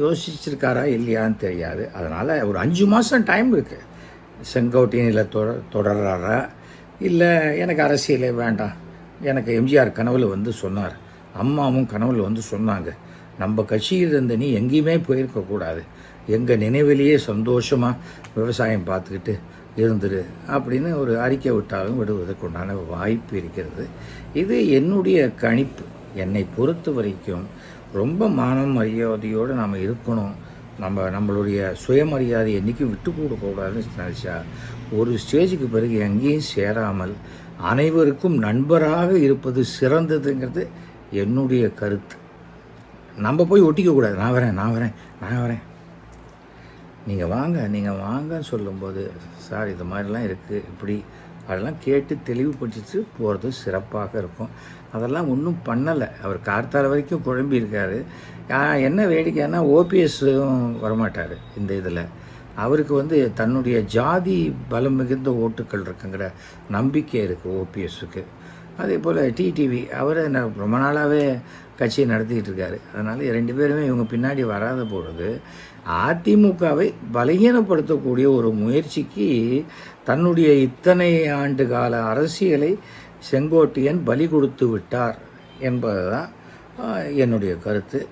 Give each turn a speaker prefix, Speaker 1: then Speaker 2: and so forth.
Speaker 1: யோசிச்சிருக்காரா இல்லையான்னு தெரியாது. அதனால் ஒரு அஞ்சு மாதம் டைம் இருக்குது செங்கோட்டையில் தொடர் தொடர்றாரா? இல்லை எனக்கு அரசியலே வேண்டாம். எனக்கு எம்ஜிஆர் கனவில் வந்து சொன்னார். அம்மாவும் கனவில் வந்து சொன்னாங்க. நம்ம கட்சியில் இருந்த நீ எங்கேயுமே போயிருக்கக்கூடாது எங்கள் நினைவிலேயே சந்தோஷமாக விவசாயம் பார்த்துக்கிட்டு இருந்துரு அப்படின்னு ஒரு அறிக்கை விட்டாலும் விடுவதற்குண்டான வாய்ப்பு இருக்கிறது. இது என்னுடைய கணிப்பு. என்னை பொறுத்த வரைக்கும் ரொம்ப மானம் மரியாதையோடு நாம் இருக்கணும். நம்ம நம்மளுடைய சுயமரியாதை என்றைக்கும் விட்டு கொடுக்கக்கூடாதுன்னு நினச்சா ஒரு ஸ்டேஜுக்கு பிறகு எங்கேயும் சேராமல் அனைவருக்கும் நண்பராக இருப்பது சிறந்ததுங்கிறது என்னுடைய கருத்து. நம்ம போய் ஒட்டிக்கக்கூடாது நான் வரேன் நான் வரேன் நான் வரேன். நீங்கள் வாங்க நீங்கள் வாங்கன்னு சொல்லும்போது சார் இது மாதிரிலாம் இருக்குது இப்படி அதெல்லாம் கேட்டு தெளிவுபடுத்திட்டு போகிறது சிறப்பாக இருக்கும். அதெல்லாம் ஒன்றும் பண்ணலை. அவர் கார்த்தால வரைக்கும் குழம்பி இருக்கார். என்ன வேடிக்கைன்னா ஓபிஎஸ்ஸும் வரமாட்டார் இந்த இதில். அவருக்கு வந்து தன்னுடைய ஜாதி பலம் மிகுந்த ஓட்டுக்கள் இருக்குங்கிற நம்பிக்கை இருக்குது ஓபிஎஸ்ஸுக்கு அதே போல் டிடிவி அவர் என்ன ரொம்ப நாளாகவே கட்சியை நடத்திக்கிட்டு இருக்காரு. அதனால் ரெண்டு பேருமே இவங்க பின்னாடி வராத பொழுது அதிமுகவை பலகீனப்படுத்தக்கூடிய ஒரு முயற்சிக்கு தன்னுடைய இத்தனை ஆண்டு கால அரசியலை செங்கோட்டையன் பலி கொடுத்து விட்டார் என்பதுதான் என்னுடைய கருத்து.